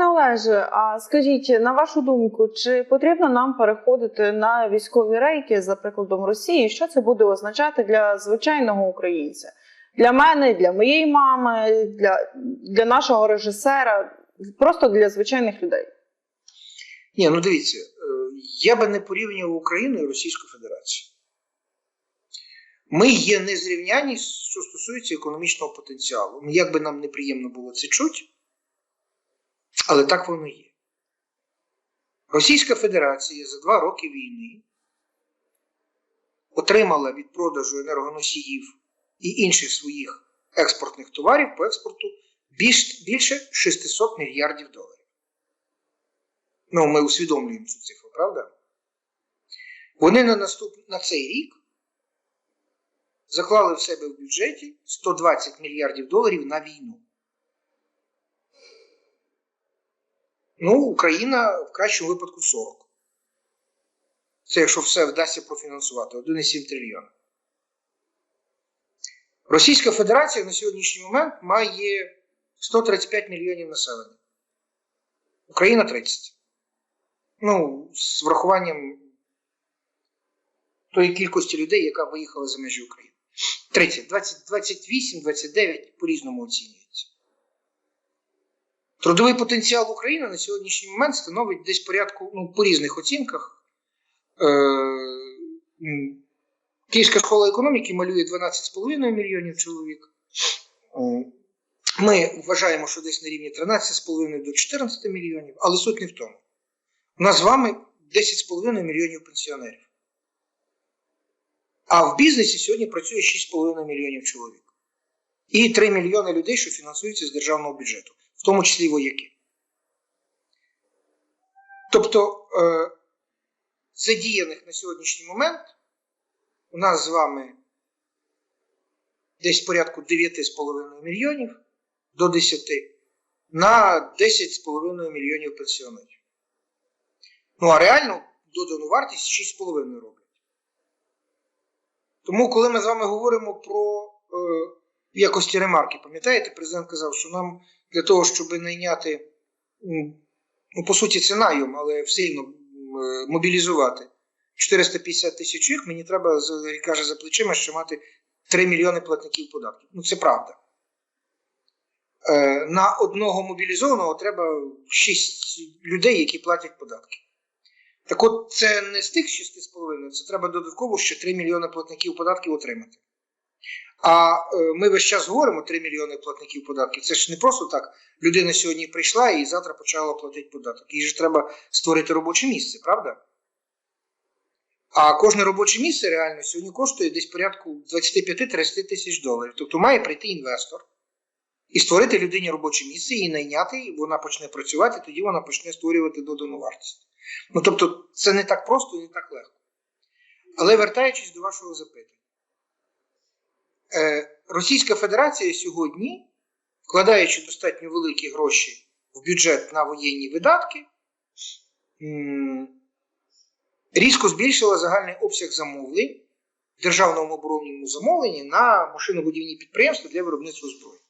Пане Олеже, а скажіть, на вашу думку, чи потрібно нам переходити на військові рейки за прикладом Росії? Що це буде означати для звичайного українця? Для мене, для моєї мами, для, для нашого режисера, просто для звичайних людей. Ні, ну дивіться, е, я би не порівнював Україну і Російську Федерацію. Ми є незрівняні, що стосується економічного потенціалу. Ну, Як би нам неприємно було це чути, але так воно є. Російська Федерація за два роки війни отримала від продажу енергоносіїв і інших своїх експортних товарів по експорту більш, більше 600 мільярдів доларів. Ну, ми усвідомлюємо цю цифру, правда? Вони на, наступ... на цей рік заклали в себе в бюджеті 120 мільярдів доларів на війну. Ну, Україна в кращому випадку 40. Це якщо все вдасться профінансувати 1,7 трильйона. Російська Федерація на сьогоднішній момент має 135 мільйонів населення. Україна 30. Ну, з врахуванням тої кількості людей, яка виїхала за межі України. 30, 20, 28, 29 по-різному оцінюється. Трудовий потенціал України на сьогоднішній момент становить десь порядку, ну, по різних оцінках. Е, Київська школа економіки малює 12,5 мільйонів чоловік. Е, Ми вважаємо, що десь на рівні 13,5 до 14 мільйонів, але суть не в тому. У нас з вами 10,5 мільйонів пенсіонерів. А в бізнесі сьогодні працює 6,5 мільйонів чоловік. І 3 мільйони людей, що фінансуються з державного бюджету, в тому числі вояки. Тобто е, задіяних на сьогоднішній момент у нас з вами десь порядку 9,5 мільйонів до 10 на 10,5 мільйонів пенсіонерів. Ну а реально додану вартість 6,5 роблять. Тому, коли ми з вами говоримо про е, в якості ремарки, пам'ятаєте, президент казав, що нам для того, щоб найняти, ну, по суті, це найом, але все рівно е, мобілізувати 450 тисяч чоловік, мені треба, каже, за плечима, що мати 3 мільйони платників податків. Ну, це правда. Е, на одного мобілізованого треба 6 людей, які платять податки. Так от це не з тих 6,5, це треба додатково ще 3 мільйони платників податків отримати. А е, ми весь час говоримо 3 мільйони платників податків. Це ж не просто так. Людина сьогодні прийшла і завтра почала платити податок. Їй же треба створити робоче місце, правда? А кожне робоче місце реально сьогодні коштує десь порядку 25-30 тисяч доларів. Тобто має прийти інвестор і створити людині робоче місце, і найняти, і вона почне працювати, тоді вона почне створювати додану вартість. Ну тобто, це не так просто і не так легко. Але вертаючись до вашого запитання, Російська Федерація сьогодні, вкладаючи достатньо великі гроші в бюджет на воєнні видатки, різко збільшила загальний обсяг замовлень в державному оборонному замовленні на машинобудівні підприємства для виробництва зброї.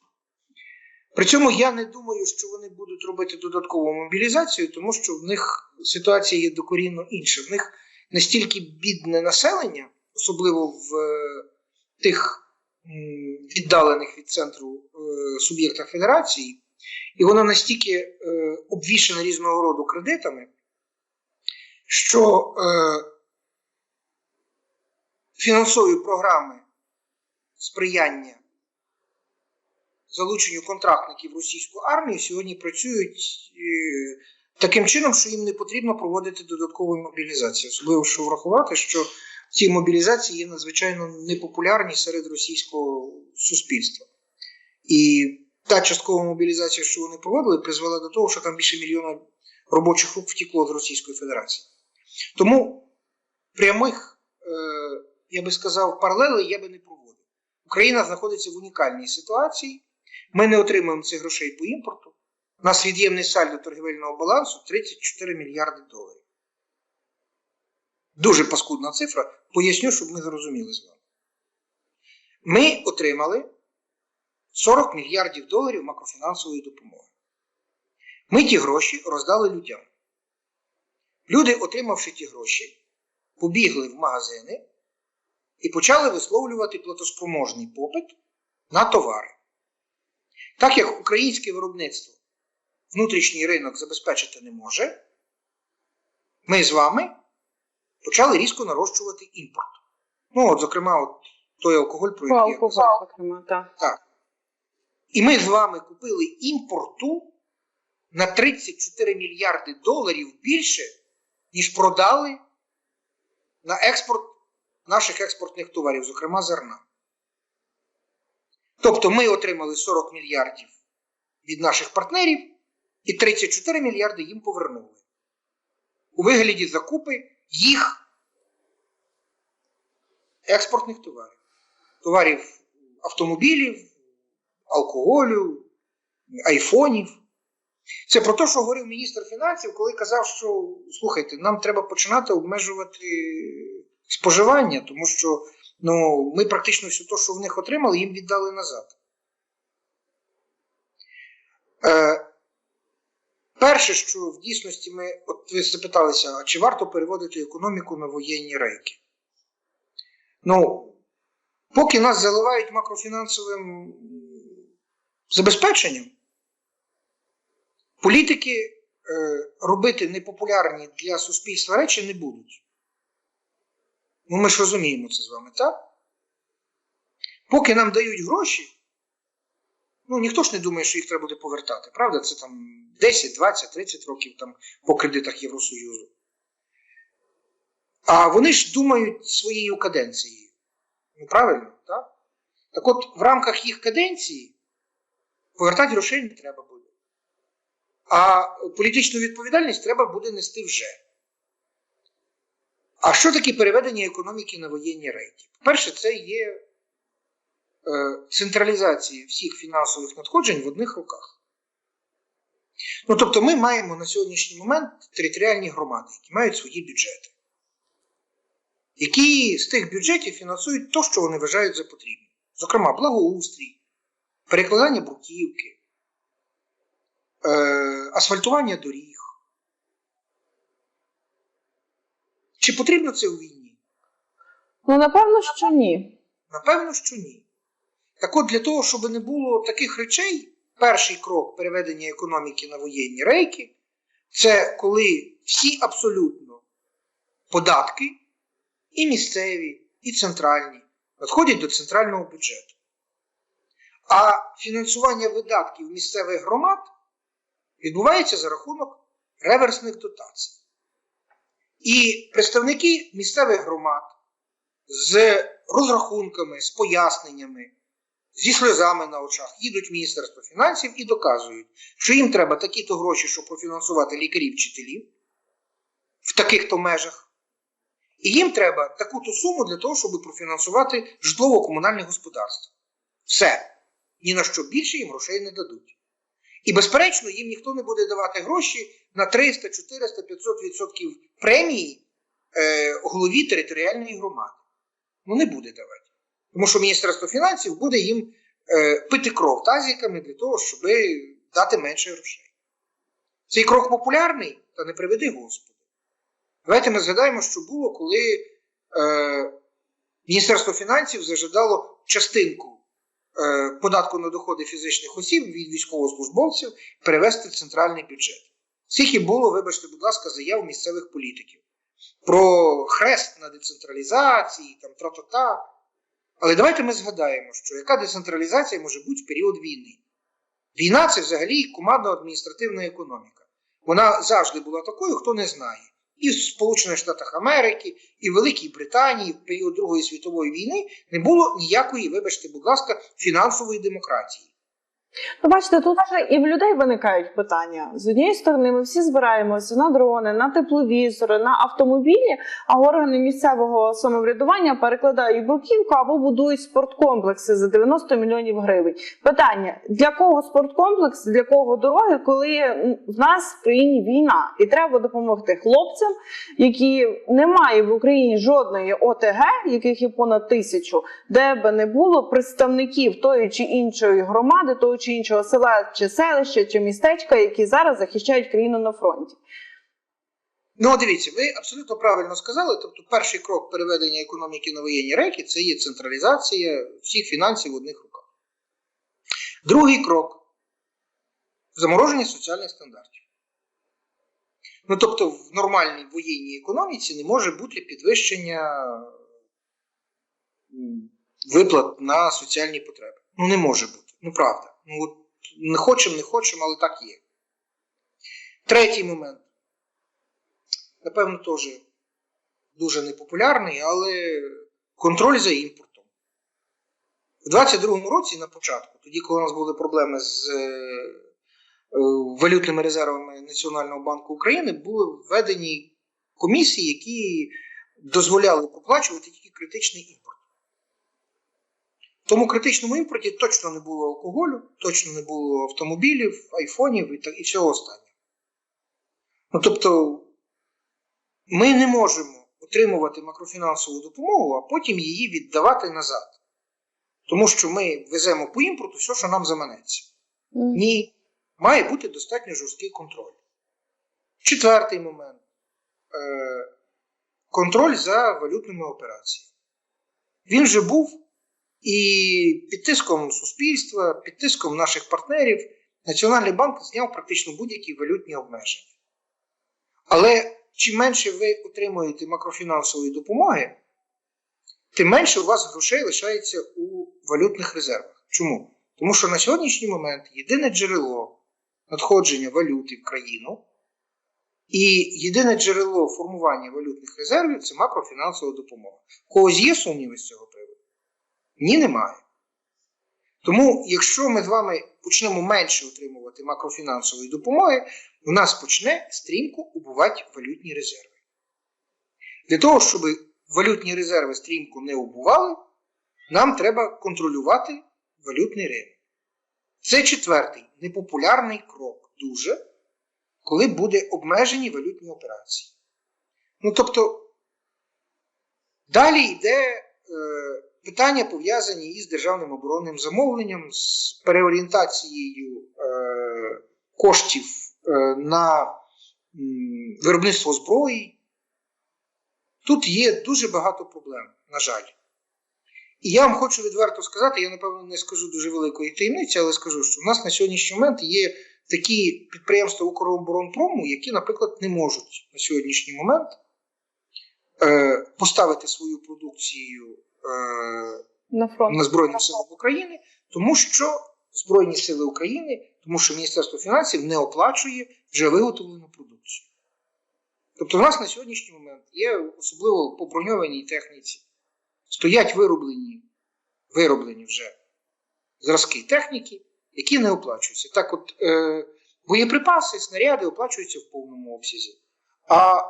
При цьому я не думаю, що вони будуть робити додаткову мобілізацію, тому що в них ситуація є докорінно інша. В них настільки бідне населення, особливо в е, тих віддалених від центру е, суб'єктах федерації, і воно настільки е, обвішане різного роду кредитами, що е, фінансові програми сприяння залученню контрактників в російську армію сьогодні працюють е, таким чином, що їм не потрібно проводити додаткову мобілізацію. Особливо що врахувати, що ці мобілізації є надзвичайно непопулярні серед російського суспільства. І та часткова мобілізація, що вони проводили, призвела до того, що там більше мільйона робочих рук втекло з Російської Федерації. Тому прямих, е, я би сказав, паралелей я би не проводив. Україна знаходиться в унікальній ситуації. Ми не отримуємо цих грошей по імпорту. У нас від'ємний сальдо торгівельного балансу 34 мільярди доларів. Дуже паскудна цифра. Поясню, щоб ми зрозуміли з вами. Ми отримали 40 мільярдів доларів макрофінансової допомоги. Ми ті гроші роздали людям. Люди, отримавши ті гроші, побігли в магазини і почали висловлювати платоспроможний попит на товари. Так як українське виробництво внутрішній ринок забезпечити не може, ми з вами почали різко нарощувати імпорт. Ну, от, зокрема, от той алкоголь, про який я казав. зокрема, так. Так. І ми з вами купили імпорту на 34 мільярди доларів більше, ніж продали на експорт наших експортних товарів, зокрема зерна. Тобто ми отримали 40 мільярдів від наших партнерів і 34 мільярди їм повернули. У вигляді закупи їх експортних товарів. Товарів автомобілів, алкоголю, айфонів. Це про те, що говорив міністр фінансів, коли казав, що слухайте, нам треба починати обмежувати споживання, тому що ну, ми практично все те, що в них отримали, їм віддали назад. Е, перше, що в дійсності ми, от ви запиталися, а чи варто переводити економіку на воєнні рейки? Ну, поки нас заливають макрофінансовим забезпеченням, політики е, робити непопулярні для суспільства речі не будуть. Ну, ми ж розуміємо це з вами, так? Поки нам дають гроші, ну ніхто ж не думає, що їх треба буде повертати, правда? Це там 10, 20, 30 років там, по кредитах Євросоюзу. А вони ж думають своєю каденцією. Ну, правильно, так? Так от, в рамках їх каденції повертати грошей не треба буде. А політичну відповідальність треба буде нести вже. А що таке переведення економіки на воєнні рейки? По-перше, це є е, централізація всіх фінансових надходжень в одних руках. Ну, тобто, ми маємо на сьогоднішній момент територіальні громади, які мають свої бюджети які з тих бюджетів фінансують те, що вони вважають за потрібне. Зокрема, благоустрій, перекладання бруківки, е, асфальтування доріг. Чи потрібно це у війні? Ну, напевно, що ні. Напевно, що ні. Так от для того, щоб не було таких речей, перший крок переведення економіки на воєнні рейки це коли всі абсолютно податки і місцеві, і центральні, надходять до центрального бюджету. А фінансування видатків місцевих громад відбувається за рахунок реверсних дотацій. І представники місцевих громад з розрахунками, з поясненнями, зі сльозами на очах їдуть в Міністерство фінансів і доказують, що їм треба такі-то гроші, щоб профінансувати лікарів вчителів в таких-то межах. І їм треба таку-то суму для того, щоб профінансувати житлово-комунальне господарство. Все. Ні на що більше їм грошей не дадуть. І, безперечно, їм ніхто не буде давати гроші на 300, 400, 500 відсотків премії е, голові територіальної громади. Ну, не буде давати. Тому що Міністерство фінансів буде їм е, пити кров тазиками для того, щоб дати менше грошей. Цей крок популярний, та не приведи Господи. Давайте ми згадаємо, що було, коли е, Міністерство фінансів зажадало частинку е, податку на доходи фізичних осіб від військовослужбовців перевести в центральний бюджет. Скільки було, вибачте, будь ласка, заяв місцевих політиків про хрест на децентралізації, там тра-та-та. Але давайте ми згадаємо, що яка децентралізація може бути в період війни. Війна це взагалі командно-адміністративна економіка. Вона завжди була такою, хто не знає. І в Сполучених Штатах Америки, і в Великій Британії в період Другої світової війни не було ніякої, вибачте, будь ласка, фінансової демократії. Ну, бачите, тут вже і в людей виникають питання. З однієї сторони, ми всі збираємося на дрони, на тепловізори, на автомобілі, а органи місцевого самоврядування перекладають бруківку або будують спорткомплекси за 90 мільйонів гривень. Питання: для кого спорткомплекс, для кого дороги, коли в нас в країні війна, і треба допомогти хлопцям, які немає в Україні жодної ОТГ, яких є понад тисячу, де би не було представників тої чи іншої громади, того чи іншого села, чи селища, чи містечка, які зараз захищають країну на фронті. Ну, дивіться, ви абсолютно правильно сказали. Тобто, перший крок переведення економіки на воєнні рейки це є централізація всіх фінансів в одних руках. Другий крок замороження соціальних стандартів. Ну, тобто, в нормальній воєнній економіці не може бути підвищення виплат на соціальні потреби. Ну, не може бути. Ну, правда. Ну, от не хочемо, не хочемо, але так є. Третій момент напевно, теж дуже непопулярний, але контроль за імпортом. У 22-му році, на початку, тоді, коли у нас були проблеми з е, валютними резервами Національного банку України, були введені комісії, які дозволяли проплачувати тільки критичний імпорт. Тому критичному імпорті точно не було алкоголю, точно не було автомобілів, айфонів і, та- і всього останнього. Ну, тобто, ми не можемо отримувати макрофінансову допомогу, а потім її віддавати назад. Тому що ми веземо по імпорту все, що нам заманеться. Ні, має бути достатньо жорсткий контроль. Четвертий момент е, контроль за валютними операціями. Він вже був і під тиском суспільства, під тиском наших партнерів Національний банк зняв практично будь-які валютні обмеження. Але чим менше ви отримуєте макрофінансової допомоги, тим менше у вас грошей лишається у валютних резервах. Чому? Тому що на сьогоднішній момент єдине джерело надходження валюти в країну і єдине джерело формування валютних резервів це макрофінансова допомога. У когось є сумніви з цього приводу? Ні, немає. Тому, якщо ми з вами почнемо менше отримувати макрофінансової допомоги, у нас почне стрімко убувати валютні резерви. Для того, щоб валютні резерви стрімко не убували, нам треба контролювати валютний ринок. Це четвертий непопулярний крок дуже, коли буде обмежені валютні операції. Ну тобто, далі йде е, питання, пов'язані із державним оборонним замовленням, з переорієнтацією е, коштів е, на виробництво зброї. Тут є дуже багато проблем, на жаль. І я вам хочу відверто сказати, я напевно не скажу дуже великої таємниці, але скажу, що в нас на сьогоднішній момент є такі підприємства Укроборонпрому, які, наприклад, не можуть на сьогоднішній момент е, поставити свою продукцію На фронт. на Збройні Сили України, тому що Збройні Сили України, тому що Міністерство фінансів не оплачує вже виготовлену продукцію. Тобто, в нас на сьогоднішній момент є особливо по броньованій техніці, стоять вироблені, вироблені вже зразки техніки, які не оплачуються. Так, от е, боєприпаси, снаряди оплачуються в повному обсязі, а е,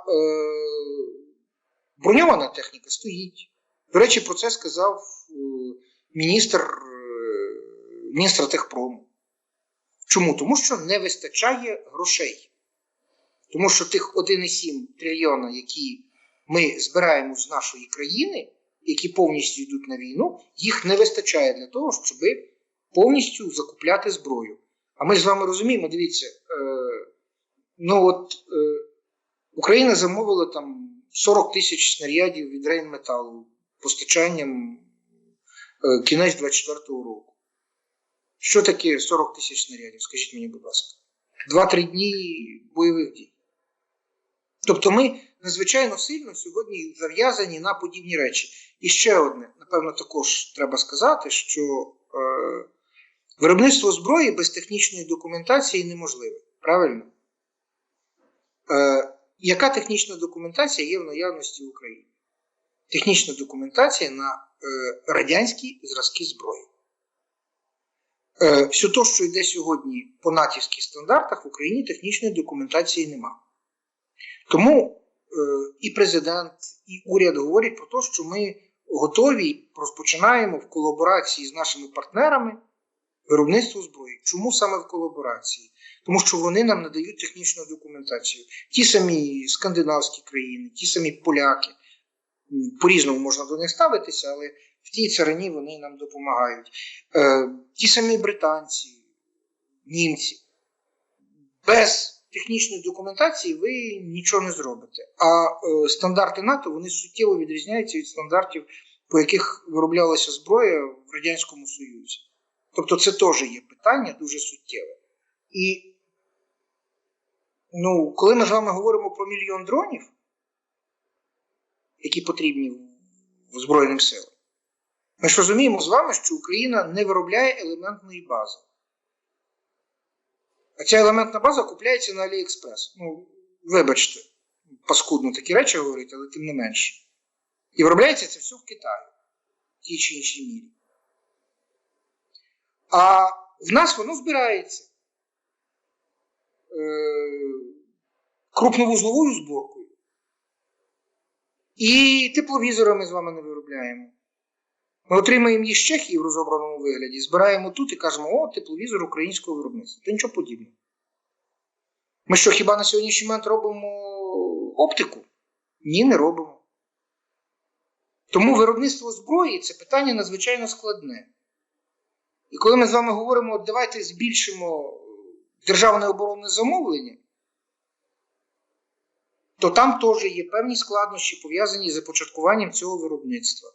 броньована техніка стоїть. До речі, про це сказав е, міністр, е, міністр техпрому. Чому? Тому що не вистачає грошей. Тому що тих 1,7 трильйона, які ми збираємо з нашої країни, які повністю йдуть на війну, їх не вистачає для того, щоб повністю закупляти зброю. А ми з вами розуміємо, дивіться, е, ну от е, Україна замовила там 40 тисяч снарядів від Рейнметалу постачанням е, кінець 24-го року. Що таке 40 тисяч снарядів? Скажіть мені, будь ласка. 2-3 дні бойових дій. Тобто ми надзвичайно сильно сьогодні зав'язані на подібні речі. І ще одне, напевно, також треба сказати, що е, виробництво зброї без технічної документації неможливе. Правильно? Е, яка технічна документація є в наявності в Україні? Технічна документація на е, радянські зразки зброї. Е, все те, що йде сьогодні по натівських стандартах, в Україні технічної документації нема. Тому е, і президент, і уряд говорять про те, що ми готові розпочинаємо в колаборації з нашими партнерами виробництво зброї. Чому саме в колаборації? Тому що вони нам надають технічну документацію. Ті самі скандинавські країни, ті самі поляки. По-різному можна до них ставитися, але в тій царині вони нам допомагають. Е, ті самі британці, німці. Без технічної документації ви нічого не зробите. А е, стандарти НАТО вони суттєво відрізняються від стандартів, по яких вироблялася зброя в Радянському Союзі. Тобто це теж є питання дуже суттєве. І ну, коли ми з вами говоримо про мільйон дронів, які потрібні в Збройним силам, ми ж розуміємо з вами, що Україна не виробляє елементної бази. А ця елементна база купляється на Аліекспрес. Ну, вибачте, паскудно такі речі говорити, але тим не менше. І виробляється це все в Китаї, в тій чи іншій мірі. А в нас воно збирається е, крупновузловою зборкою. І тепловізори ми з вами не виробляємо. Ми отримаємо їх з Чехії в розобраному вигляді, збираємо тут і кажемо, о, тепловізор українського виробництва. Та нічого подібного. Ми що, хіба на сьогоднішній момент робимо оптику? Ні, не робимо. Тому виробництво зброї це питання надзвичайно складне. І коли ми з вами говоримо, давайте збільшимо державне оборонне замовлення, то там теж є певні складнощі, пов'язані з започаткуванням цього виробництва.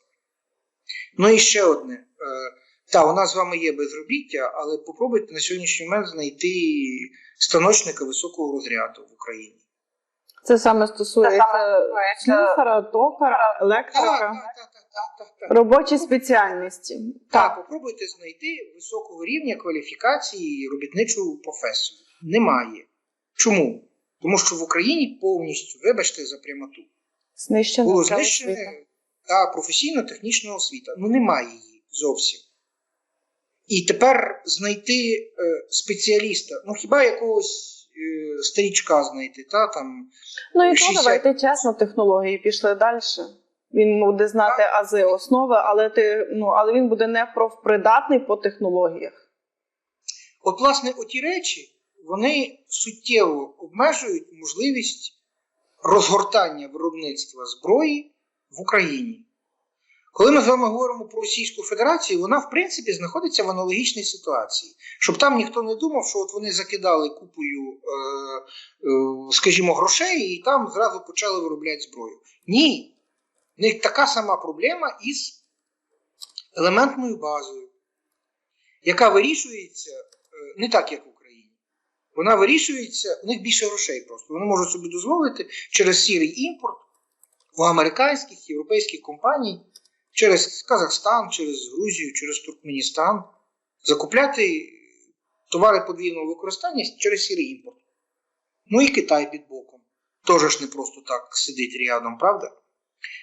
Ну і ще одне. Е, Та, у нас з вами є безробіття, але попробуйте на сьогоднішній момент знайти станочника високого розряду в Україні. Це саме стосується слюсара, токара, Так, електрика, так, так, так, так, так. робочі спеціальності. Так, попробуйте знайти високого рівня кваліфікації робітничу професію. Немає. Чому? Тому що в Україні повністю, вибачте за прямоту, Знищена було ця знищена та професійно-технічна освіта. Ну немає її зовсім. І тепер знайти е, спеціаліста, ну хіба якогось е, старічка знайти, та там Ну і то 60. давайте чесно, технології пішли далі. Він буде знати ази основи, але ти ну але він буде не профпридатний по технологіях. От, власне, оті речі вони суттєво обмежують можливість розгортання виробництва зброї в Україні. Коли ми з вами говоримо про Російську Федерацію, вона в принципі знаходиться в аналогічній ситуації, щоб там ніхто не думав, що от вони закидали купою, е, е, скажімо, грошей і там зразу почали виробляти зброю. Ні. В них така сама проблема із елементною базою, яка вирішується е, не так, як. Вона вирішується, у них більше грошей просто. Вони можуть собі дозволити через сірий імпорт у американських, європейських компаній, через Казахстан, через Грузію, через Туркменістан закупляти товари подвійного використання через сірий імпорт. Ну і Китай під боком. Теж ж не просто так сидить рядом, правда?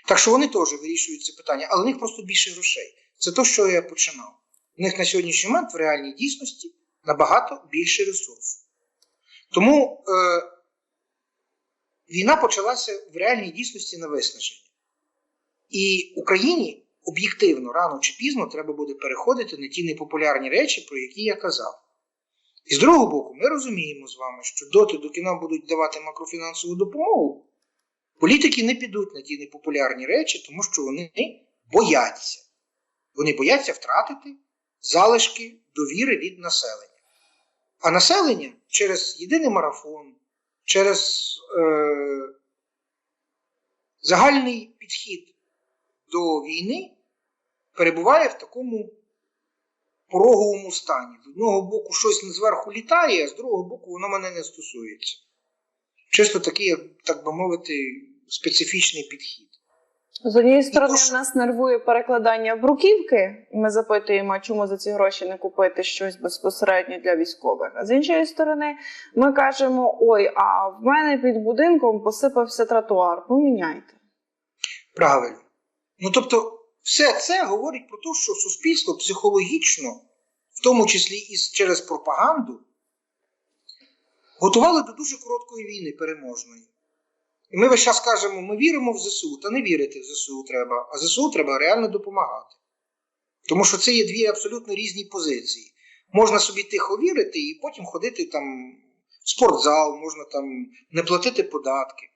Так що вони теж вирішують це питання, але в них просто більше грошей. Це те, що я починав. У них на сьогоднішній момент в реальній дійсності набагато більше ресурсу. Тому е, війна почалася в реальній дійсності на виснаження. І Україні об'єктивно, рано чи пізно, треба буде переходити на ті непопулярні речі, про які я казав. І з другого боку, ми розуміємо з вами, що доти, доки нам будуть давати макрофінансову допомогу, політики не підуть на ті непопулярні речі, тому що вони бояться. Вони бояться втратити залишки довіри від населення. А населення через єдиний марафон, через е, загальний підхід до війни перебуває в такому пороговому стані. З одного боку, щось зверху літає, а з другого боку, воно мене не стосується. Чисто такий, так би мовити, специфічний підхід. З однієї сторони, то, що- нас нервує перекладання бруківки. і Ми запитуємо, чому за ці гроші не купити щось безпосередньо для військових. А з іншої сторони, ми кажемо: ой, а в мене під будинком посипався тротуар. Поміняйте. Правильно. Ну тобто, все це говорить про те, що суспільство психологічно, в тому числі і через пропаганду, готували до дуже короткої війни переможної. І ми весь час кажемо, ми віримо в ЗСУ, та не вірити в ЗСУ треба, а ЗСУ треба реально допомагати. Тому що це є дві абсолютно різні позиції. Можна собі тихо вірити і потім ходити там в спортзал, можна там не платити податки.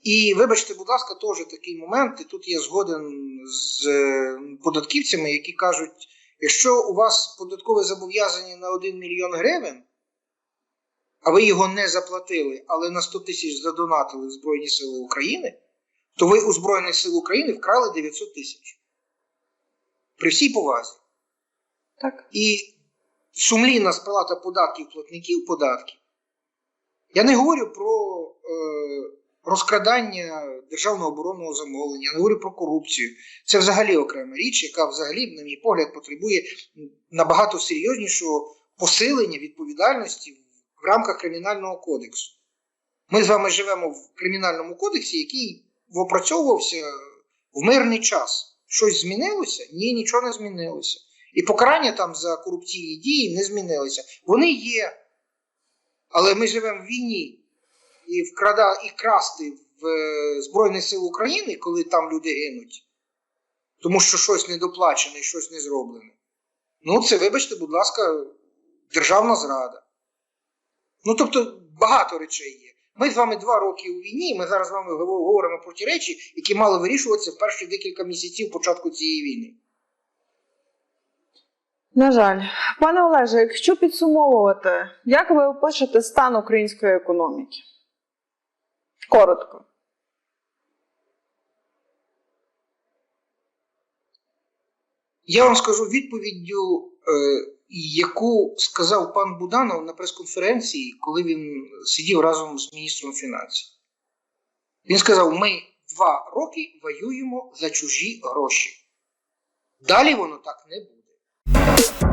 І вибачте, будь ласка, теж такий момент, і тут я згоден з е, податківцями, які кажуть, Якщо у вас податкове зобов'язання на 1 мільйон гривень, а ви його не заплатили, але на 100 тисяч задонатили в Збройні Сили України, то ви у Збройних сил України вкрали 900 тисяч. При всій повазі. Так. І сумлінна сплата податків платників податків. Я не говорю про е, розкрадання державного оборонного замовлення, я не говорю про корупцію. Це взагалі окрема річ, яка взагалі, на мій погляд, потребує набагато серйознішого посилення відповідальності в рамках кримінального кодексу. Ми з вами живемо в кримінальному кодексі, який опрацьовувався в мирний час. Щось змінилося? Ні, нічого не змінилося. І покарання там за корупційні дії не змінилися. Вони є. Але ми живемо в війні і вкрада, і красти в е, Збройних сил України, коли там люди гинуть, тому що щось недоплачене, щось не зроблене. Ну, це, вибачте, будь ласка, державна зрада. Ну, тобто, багато речей є. Ми з вами два роки у війні, і ми зараз з вами говоримо про ті речі, які мали вирішуватися в перші декілька місяців початку цієї війни. На жаль, пане Олеже, якщо підсумовувати, як ви опишете стан української економіки? Коротко. Я вам скажу відповіддю, е, яку сказав пан Буданов на прес-конференції, коли він сидів разом з міністром фінансів. Він сказав: ми два роки воюємо за чужі гроші. Далі воно так не буде.